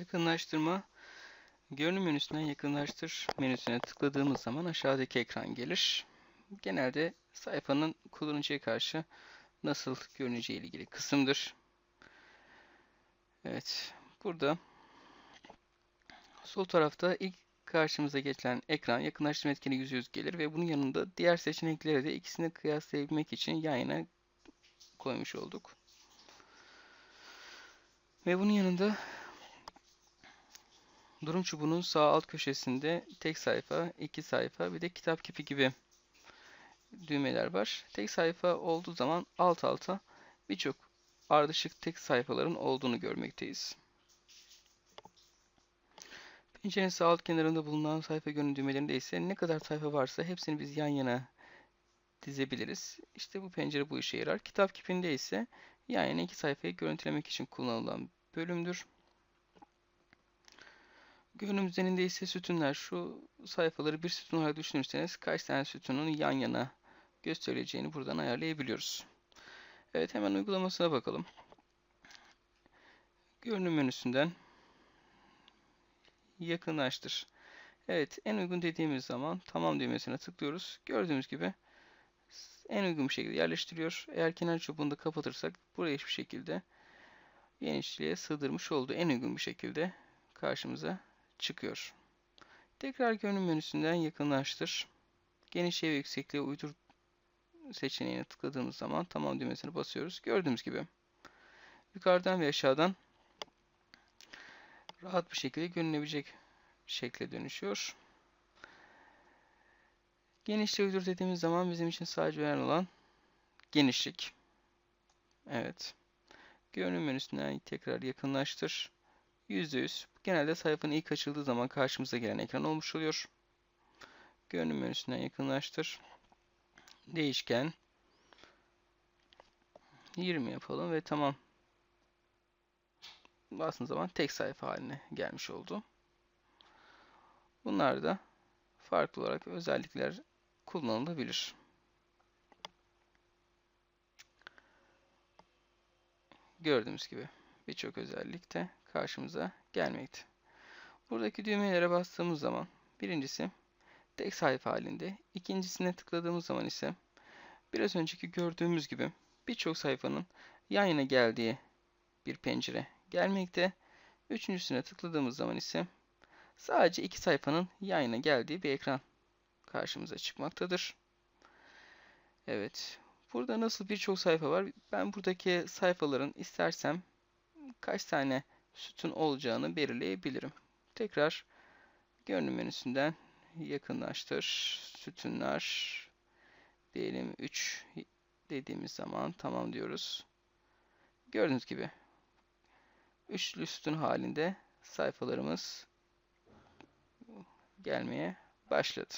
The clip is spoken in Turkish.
Yakınlaştırma görünüm menüsünden yakınlaştır menüsüne tıkladığımız zaman aşağıdaki ekran gelir. Genelde sayfanın kullanıcıya karşı nasıl görüneceği ile ilgili kısımdır. Evet, burada sol tarafta ilk karşımıza geçen ekran yakınlaştırma etkeni %100 gelir ve bunun yanında diğer seçenekleri de ikisini kıyaslayabilmek için yan yana koymuş olduk. Ve bunun yanında durum çubuğunun sağ alt köşesinde tek sayfa, iki sayfa bir de kitap kipi gibi düğmeler var. Tek sayfa olduğu zaman alt alta birçok ardışık tek sayfaların olduğunu görmekteyiz. Pencerenin sağ alt kenarında bulunan sayfa görünüm düğmelerinde ise ne kadar sayfa varsa hepsini biz yan yana dizebiliriz. İşte bu pencere bu işe yarar. Kitap kipinde ise yan yana iki sayfayı görüntülemek için kullanılan bölümdür. Görünüm üzerinde ise sütunlar. Şu sayfaları bir sütun olarak düşünürseniz kaç tane sütunun yan yana gösterileceğini buradan ayarlayabiliyoruz. Evet hemen uygulamasına bakalım. Görünüm menüsünden yakınlaştır. Evet en uygun dediğimiz zaman tamam düğmesine tıklıyoruz. Gördüğümüz gibi en uygun bir şekilde yerleştiriyor. Eğer kenar çubuğunu da kapatırsak buraya hiçbir şekilde genişliğe sığdırmış oldu. En uygun bir şekilde karşımıza çıkıyor. Tekrar görünüm menüsünden yakınlaştır. Genişliğe ve yüksekliğe uydur seçeneğine tıkladığımız zaman tamam düğmesine basıyoruz. Gördüğümüz gibi yukarıdan ve aşağıdan rahat bir şekilde görünebilecek şekle dönüşüyor. Genişliği uydur dediğimiz zaman bizim için sadece önemli olan genişlik. Evet. Görünüm menüsünden tekrar yakınlaştır. %100. Genelde sayfanın ilk açıldığı zaman karşımıza gelen ekran olmuş oluyor. Görünüm menüsünden yakınlaştır. Değişken 20 yapalım ve tamam. Bastığın zaman tek sayfa haline gelmiş oldu. Bunlar da farklı olarak özellikler kullanılabilir. Gördüğümüz gibi birçok özellik de karşımıza gelmekte. Buradaki düğmelere bastığımız zaman birincisi tek sayfa halinde, ikincisine tıkladığımız zaman ise biraz önceki gördüğümüz gibi birçok sayfanın yan yana geldiği bir pencere gelmekte. Üçüncüsüne tıkladığımız zaman ise sadece iki sayfanın yan yana geldiği bir ekran karşımıza çıkmaktadır. Evet. Burada nasıl birçok sayfa var? Ben buradaki sayfaların istersem kaç tane sütun olacağını belirleyebilirim. Tekrar görünüm menüsünden yakınlaştır. Sütunlar diyelim 3 dediğimiz zaman tamam diyoruz. Gördüğünüz gibi üçlü sütun halinde sayfalarımız gelmeye başladı.